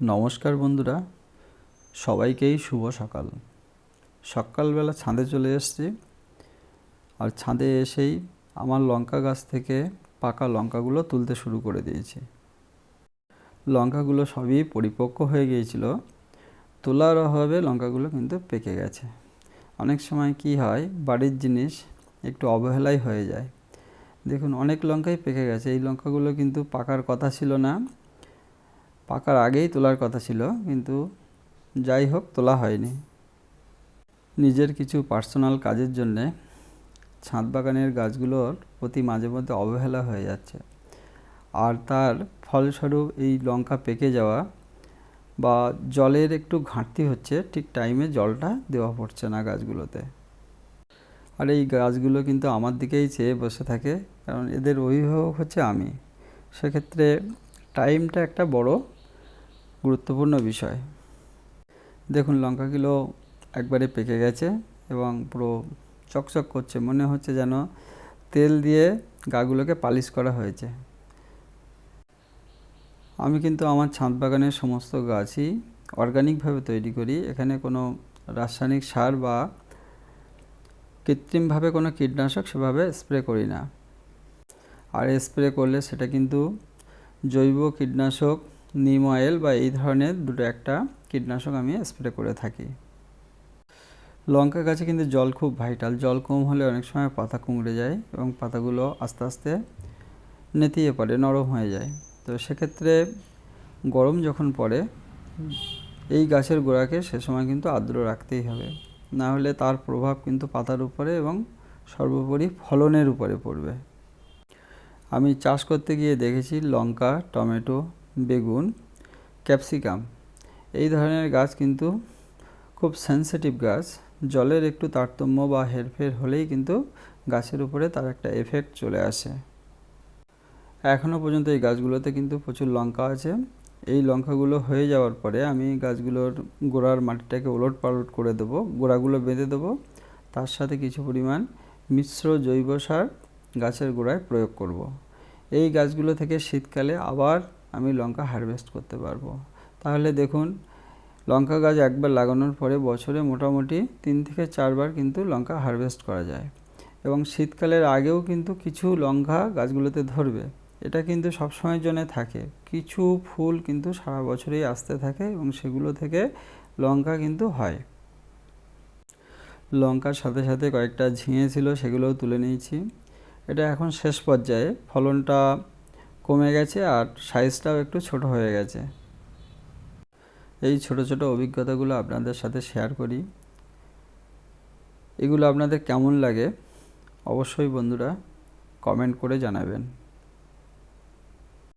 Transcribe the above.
নমস্কার বন্ধুরা, সবাইকেই শুভ সকাল। সকালবেলা ছাদে চলে এসেছি, আর ছাদে এসেই আমার লঙ্কা গাছ থেকে পাকা লঙ্কাগুলো তুলতে শুরু করে দিয়েছি। লঙ্কাগুলো সবই পরিপক্ক হয়ে গিয়েছিল, তোলার অভাবে লঙ্কাগুলো কিন্তু পেকে গেছে। অনেক সময় কি হয়, বাড়ির জিনিস একটু অবহেলাই হয়ে যায়। দেখুন, অনেক লঙ্কাই পেকে গেছে, এই লঙ্কাগুলো কিন্তু পাকার কথা ছিল না। পাকার আগেই তোলার কথা ছিল, কিন্তু যাই হোক, তোলা হয়নি। নিজের কিছু পার্সোনাল কাজের জন্যে ছাদ বাগানের গাছগুলোর প্রতি মাঝে মধ্যে অবহেলা হয়ে যাচ্ছে। আর তার ফলস্বরূপ এই লঙ্কা পেকে যাওয়া বা জলের একটু ঘাটতি হচ্ছে, ঠিক টাইমে জলটা দেওয়া পড়ছে না গাছগুলোতে। আর এই গাছগুলো কিন্তু আমার দিকেই চেয়ে বসে থাকে, কারণ এদের অভিভাবক হচ্ছে আমি। সেক্ষেত্রে টাইমটা একটা বড় গুরুত্বপূর্ণ বিষয়। দেখুন লঙ্কাগুলো একবারে পেকে গেছে এবং পুরো চকচক করছে। মনে হচ্ছে যেন তেল দিয়ে গাগুলোকে পালিশ করা হয়েছে। আমি কিন্তু আমার ছাদ বাগানের সমস্ত গাছই অর্গানিকভাবে তৈরি করি। এখানে কোনো রাসায়নিক সার বা কৃত্রিমভাবে কোনো কীটনাশক সেভাবে স্প্রে করি না। আর স্প্রে করলে সেটা কিন্তু জৈব কীটনাশক নিম অয়েল বা এই ধরনের দুটো একটা কীটনাশক আমি স্প্রে করে থাকি। লঙ্কা গাছে কিন্তু জল খুব ভাইটাল জল কম হলে অনেক সময় পাতা কুমড়ে যায় এবং পাতাগুলো আস্তে আস্তে নেতিয়ে পড়ে, নরম হয়ে যায়। তো সেক্ষেত্রে গরম যখন পড়ে, এই গাছের গোড়াকে সে সময় কিন্তু আর্দ্র রাখতেই হবে। না হলে তার প্রভাব কিন্তু পাতার উপরে এবং সর্বোপরি ফলনের উপরে পড়বে। আমি চাষ করতে গিয়ে দেখেছি লঙ্কা, টমেটো বেগুন, ক্যাপসিকাম। এই ধরনের গাছ কিন্তু খুব সেন্সিটিভ গাছ। জলের একটু তারতম্য বা হেরফের হলেই কিন্তু গাছের উপরে তার একটা এফেক্ট চলে আসে। এখনও পর্যন্ত এই গাছগুলোতে কিন্তু প্রচুর লঙ্কা আছে। এই লঙ্কাগুলো হয়ে যাওয়ার পরে আমি গাছগুলোর গোড়ার মাটিটাকে ওলট পালট করে দেবো, গোড়াগুলো বেঁধে দেবো। তার সাথে কিছু পরিমাণ মিশ্র জৈব সার গাছের গোড়ায় প্রয়োগ করব। এই গাছগুলো থেকে শীতকালে আবার আমি লঙ্কা হারভেস্ট করতে পারব। তাহলে দেখুন, লঙ্কা গাছ একবার লাগানোর পরে বছরে মোটামুটি তিন থেকে চারবার কিন্তু লঙ্কা হারভেস্ট করা যায়। এবং শীতকালের আগেও কিন্তু কিছু লঙ্কা গাছগুলোতে ধরবে। এটা কিন্তু সবসময়ের জন্য থাকে। কিছু ফুল কিন্তু সারা বছরেই আসতে থাকে এবং সেগুলো থেকে লঙ্কা কিন্তু হয়। লঙ্কার সাথে সাথে কয়েকটা ঝিঙে ছিল, সেগুলোও তুলে নিয়েছি। এটা এখন শেষ পর্যায়ে। ফলনটা কমে গেছে আর সাইজটাও একটু ছোট হয়ে গেছে। এই ছোট ছোট অভিজ্ঞতাগুলো আপনাদের সাথে শেয়ার করি। এগুলো আপনাদের কেমন লাগে? অবশ্যই বন্ধুরা কমেন্ট করে জানাবেন।